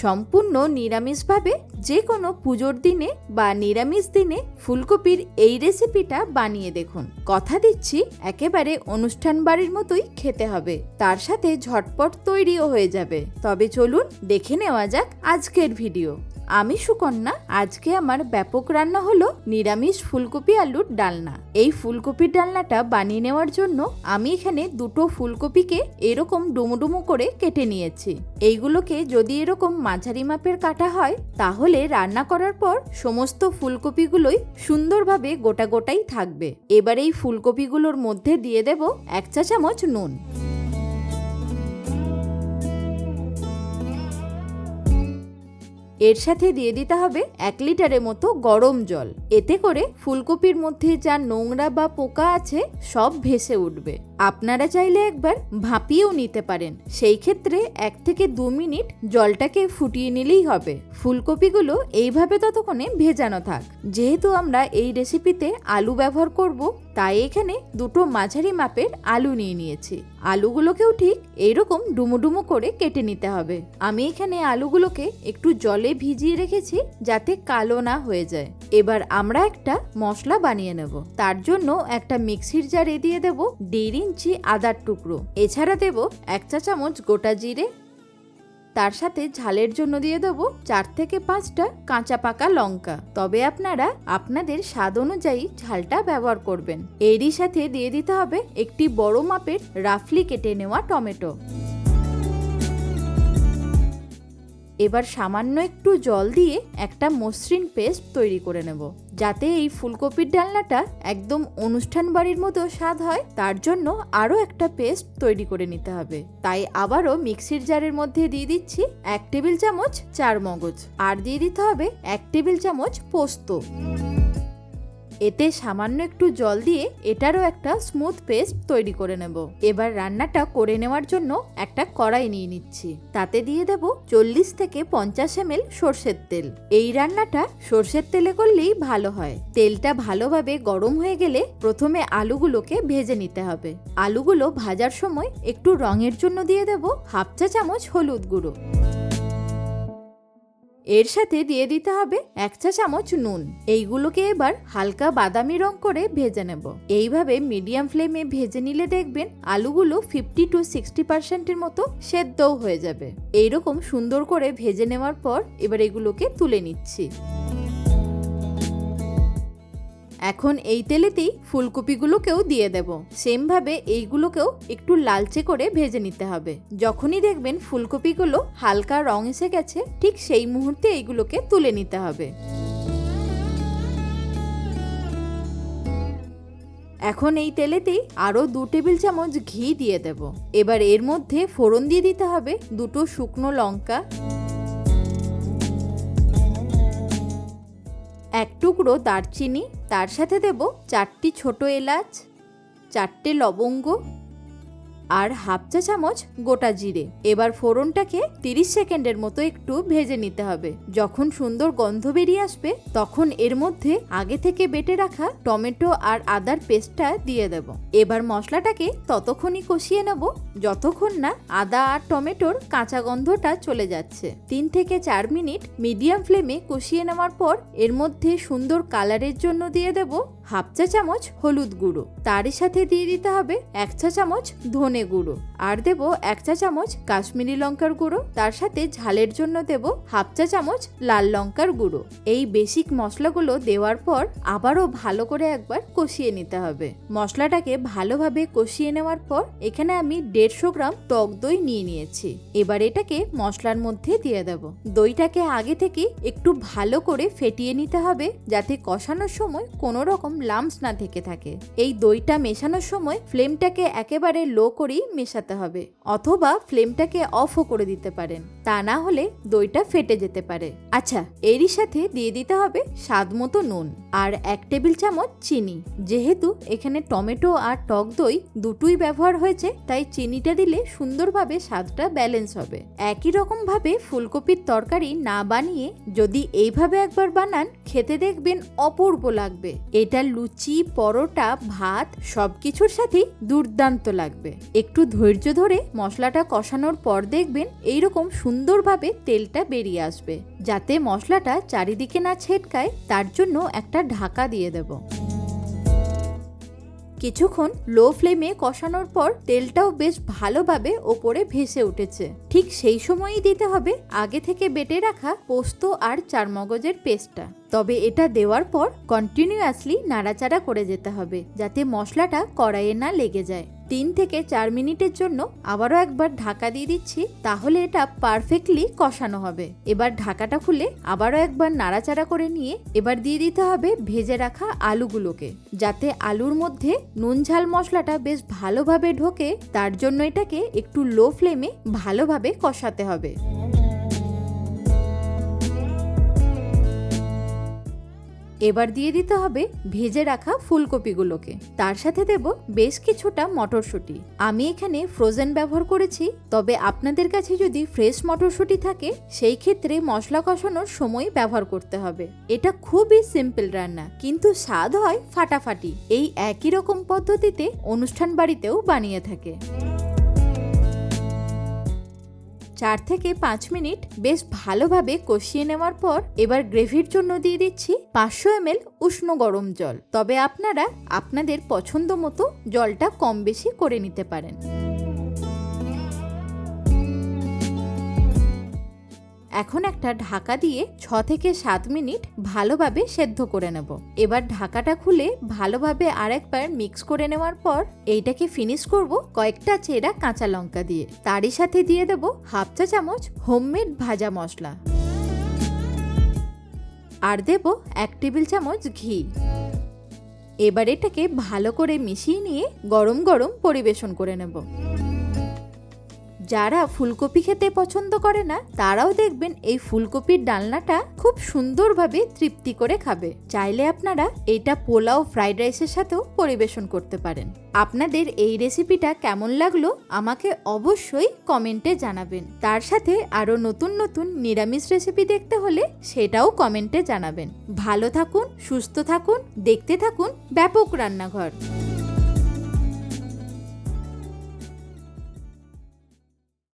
সম্পূর্ণ নিরামিষভাবে যে কোনো পুজোর দিনে বা নিরামিষ দিনে ফুলকপির এই রেসিপিটা বানিয়ে দেখুন। কথা দিচ্ছি, একেবারে অনুষ্ঠান বাড়ির মতোই খেতে হবে। তার সাথে ঝটপট তৈরিও হয়ে যাবে। তবে চলুন দেখে নেওয়া যাক আজকের ভিডিও আমি সুকন্যা, আজকে আমার ব্যাপক রান্না হলো নিরামিষ ফুলকপি আলুর ডালনা। এই ফুলকপির ডালনাটা বানিয়ে নেওয়ার জন্য আমি এখানে দুটো ফুলকপিকে এরকম ডুমুডুমু করে কেটে নিয়েছি। এইগুলোকে যদি এরকম মাঝারি মাপের কাটা হয়, তাহলে রান্না করার পর সমস্ত ফুলকপিগুলোই সুন্দরভাবে গোটা গোটাই থাকবে। এবার এই ফুলকপিগুলোর মধ্যে দিয়ে দেব এক চা চামচ নুন। এর সাথে দিয়ে দিতে হবে এক লিটারের মতো গরম জল। এতে করে ফুলকপির মধ্যে যা নোংরা বা পোকা আছে, সব ভেসে উঠবে। আপনারা চাইলে একবার ভাপিয়েও নিতে পারেন। সেই ক্ষেত্রে এক থেকে দু মিনিট জলটাকে ফুটিয়ে নিলেই হবে। ফুলকপিগুলো এইভাবে ততক্ষণে ভেজানো থাক। যেহেতু আমরা এই রেসিপিতে আলু ব্যবহার করব, তাই এখানে দুটো মাঝারি মাপের আলু নিয়ে নিয়েছি। আলুগুলোকেও ঠিক এইরকম ডুমুডুমু করে কেটে নিতে হবে। আমি এখানে আলুগুলোকে একটু জলে ভিজিয়ে রেখেছি যাতে কালো না হয়ে যায়। এবার আমরা একটা মশলা বানিয়ে নেব। তার জন্য একটা মিক্সির জারে দিয়ে দেব দেড় ইঞ্চি আদার টুকরো। এছাড়া দেব এক চা চামচ গোটা জিরে। তার সাথে ঝালের জন্য দিয়ে দেবো চার থেকে পাঁচটা কাঁচা পাকা লঙ্কা। তবে আপনারা আপনাদের স্বাদ অনুযায়ী ঝালটা ব্যবহার করবেন। এরই সাথে দিয়ে দিতে হবে একটি বড় মাপের রাফলি কেটে নেওয়া টমেটো। এবার সামান্য একটু জল দিয়ে একটা মসৃণ পেস্ট তৈরি করে নেব। যাতে এই ফুলকপির ডালনাটা একদম অনুষ্ঠান বাড়ির মতো স্বাদ হয়, তার জন্য আরও একটা পেস্ট তৈরি করে নিতে হবে। তাই আবারও মিক্সির জারের মধ্যে দিয়ে দিচ্ছি এক টেবিল চামচ চার মগজ আর দিয়ে দিতে হবে এক টেবিল চামচ পোস্ত। এতে সামান্য একটু জল দিয়ে এটারও একটা স্মুথ পেস্ট তৈরি করে নেব। এবার রান্নাটা করে নেওয়ার জন্য একটা কড়াই নিয়ে নিচ্ছি। তাতে দিয়ে দেব চল্লিশ থেকে পঞ্চাশ এম সর্ষের তেল। এই রান্নাটা সর্ষের তেলে করলেই ভালো হয়। তেলটা ভালোভাবে গরম হয়ে গেলে প্রথমে আলুগুলোকে ভেজে নিতে হবে। আলুগুলো ভাজার সময় একটু রঙের জন্য দিয়ে দেব হাফ চা চামচ হলুদ গুঁড়ো। এর সাথে দিয়ে দিতে হবে এক চা চামচ নুন। এইগুলোকে এবার হালকা বাদামি রং করে ভেজে নেব। এইভাবে মিডিয়াম ফ্লেমে ভেজে নিলে দেখবেন আলুগুলো ফিফটি টু সিক্সটি পার্সেন্টের মতো সেদ্ধও হয়ে যাবে। এইরকম সুন্দর করে ভেজে নেওয়ার পর এবার এগুলোকে তুলে নিচ্ছি। এখন এই তেলেতেই ফুলকপিগুলোকেও দিয়ে দেব। সেমভাবে এইগুলোকেও একটু লালচে করে ভেজে নিতে হবে। যখনই দেখবেন ফুলকপিগুলো হালকা রং এসে গেছে, ঠিক সেই মুহূর্তে এইগুলোকে তুলে নিতে হবে। এখন এই তেলেতেই আরও দু টেবিল চামচ ঘি দিয়ে দেব। এবার এর মধ্যে ফোড়ন দিয়ে দিতে হবে দুটো শুকনো লঙ্কা। এক টুকরো দারচিনি তার সাথে দেব চারটি ছোট এলাচ চারটে লবঙ্গ আর হাফ চা চামচ গোটা জিরে। এবার ফোড়নটাকে তিরিশ সেকেন্ডের মতো একটু ভেজে নিতে হবে। যখন সুন্দর গন্ধ বেরিয়ে আসবে, তখন এর মধ্যে আগে থেকে বেটে রাখা টমেটো আর আদার পেস্টটা দিয়ে দেব। এবার মশলাটাকে ততক্ষণই কষিয়ে নেব, যতক্ষণ না আদা আর টমেটোর কাঁচা গন্ধটা চলে যাচ্ছে। তিন থেকে চার মিনিট মিডিয়াম ফ্লেমে কষিয়ে নেওয়ার পর এর মধ্যে সুন্দর কালারের জন্য দিয়ে দেব হাফ চা চামচ হলুদ গুঁড়ো। তারই সাথে দিয়ে দিতে হবে এক চা চামচ ধনে গুঁড়ো। আর দেব এক চা চামচ কাশ্মীরি লঙ্কার গুঁড়ো। তার সাথে ঝালের জন্য দেব হাফ চা চামচ লাল লঙ্কার গুঁড়ো। এই বেসিক মশলাগুলো দেওয়ার পর আবারও ভালো করে একবার কষিয়ে নিতে হবে। মশলাটাকে ভালোভাবে কষিয়ে নেওয়ার পর এখানে আমি দেড়শো গ্রাম টক দই নিয়ে নিয়েছি। এবার এটাকে মশলার মধ্যে দিয়ে দেব। দইটাকে আগে থেকে একটু ভালো করে ফেটিয়ে নিতে হবে যাতে কষানোর সময় কোনো রকম লামস না থেকে থাকে। এই দইটা মেশানোর সময় ফ্লেমটাকে একেবারে লো করেই মেশাতে হবে, অথবা ফ্লেমটাকে অফও করে দিতে পারেন। তা না হলে দইটা ফেটে যেতে পারে। আচ্ছা এরই সাথে দিয়ে দিতে হবে স্বাদ মতো নুন আর এক টেবিল চামচ চিনি। যেহেতু এখানে টমেটো আর টক দই দুটোই ব্যবহার হয়েছে, তাই চিনিটা দিলে সুন্দরভাবে স্বাদটা ব্যালেন্স হবে। একই রকম ভাবে ফুলকপির তরকারি না বানিয়ে যদি এইভাবে একবার বানান, খেতে দেখবেন অপূর্ব লাগবে। এটা লুচি, পরোটা, ভাত সবকিছুর সাথেই দুর্দান্ত লাগবে। একটু ধৈর্য ধরে মশলাটা কষানোর পর দেখবেন এইরকম সুন্দরভাবে তেলটা বেরিয়ে আসবে। যাতে মশলাটা চারিদিকে না ছেটকায়, তার জন্য একটা ঢাকা দিয়ে দেব। কিছুক্ষণ লো ফ্লেমে কষানোর পর তেলটাও বেশ ভালোভাবে ওপরে ভেসে উঠেছে। ঠিক সেই সময়ই দিতে হবে আগে থেকে বেটে রাখা পোস্ত আর চারমগজের পেস্টটা। তবে এটা দেওয়ার পর কন্টিনিউয়াসলি নাড়াচাড়া করে যেতে হবে, যাতে মশলাটা কড়াইয়ে না লেগে যায়। তিন থেকে চার মিনিটের জন্য আবারও একবার ঢাকা দিয়ে দিচ্ছি, তাহলে এটা পারফেক্টলি কষানো হবে। এবার ঢাকাটা খুলে আবারও একবার নাড়াচাড়া করে নিয়ে এবার দিয়ে দিতে হবে ভেজে রাখা আলুগুলোকে, যাতে আলুর মধ্যে নুন ঝাল মশলাটা বেশ ভালোভাবে ঢোকে, তার জন্য এটাকে একটু লো ফ্লেমে ভালোভাবে কষাতে হবে। এবার দিয়ে দিতে হবে ভেজে রাখা ফুলকপিগুলোকে। তার সাথে দেব বেশ কিছুটা মটরশুঁটি। আমি এখানে ফ্রোজেন ব্যবহার করেছি, তবে আপনাদের কাছে যদি ফ্রেশ মটরশুঁটি থাকে, সেই ক্ষেত্রে মশলা কষানোর সময় ব্যবহার করতে হবে। এটা খুবই সিম্পল রান্না, কিন্তু স্বাদ হয় ফাটাফাটি। এই একই রকম পদ্ধতিতে অনুষ্ঠান বাড়িতেও বানিয়ে থাকে। চার থেকে পাঁচ মিনিট বেশ ভালোভাবে কষিয়ে নেওয়ার পর এবার গ্রেভির জন্য দিয়ে দিচ্ছি পাঁচশো এম উষ্ণ গরম জল। তবে আপনারা আপনাদের পছন্দ মতো জলটা কম বেশি করে নিতে পারেন। এখন একটা ঢাকা দিয়ে ছ থেকে সাত মিনিট ভালোভাবে সেদ্ধ করে নেব। এবার ঢাকাটা খুলে ভালোভাবে আরেকবার মিক্স করে নেওয়ার পর এইটাকে ফিনিশ করব কয়েকটা চেরা কাঁচা লঙ্কা দিয়ে। তারই সাথে দিয়ে দেব হাফ চা চামচ হোমমেড ভাজা মশলা। আর দেব এক টেবিল চামচ ঘি। এবার এটাকে ভালো করে মিশিয়ে নিয়ে গরম গরম পরিবেশন করে নেব। যারা ফুলকপি খেতে পছন্দ করে না, তারাও দেখবেন এই ফুলকপির ডালনাটা খুব সুন্দরভাবে তৃপ্তি করে খাবে। চাইলে আপনারা এটা পোলাও, ফ্রাইড রাইসের সাথেও পরিবেশন করতে পারেন। আপনাদের এই রেসিপিটা কেমন লাগল আমাকে অবশ্যই কমেন্টে জানাবেন। তার সাথে আরও নতুন নতুন নিরামিষ রেসিপি দেখতে হলে সেটাও কমেন্টে জানাবেন। ভালো থাকুন, সুস্থ থাকুন, দেখতে থাকুন ব্যাপক রান্নাঘর।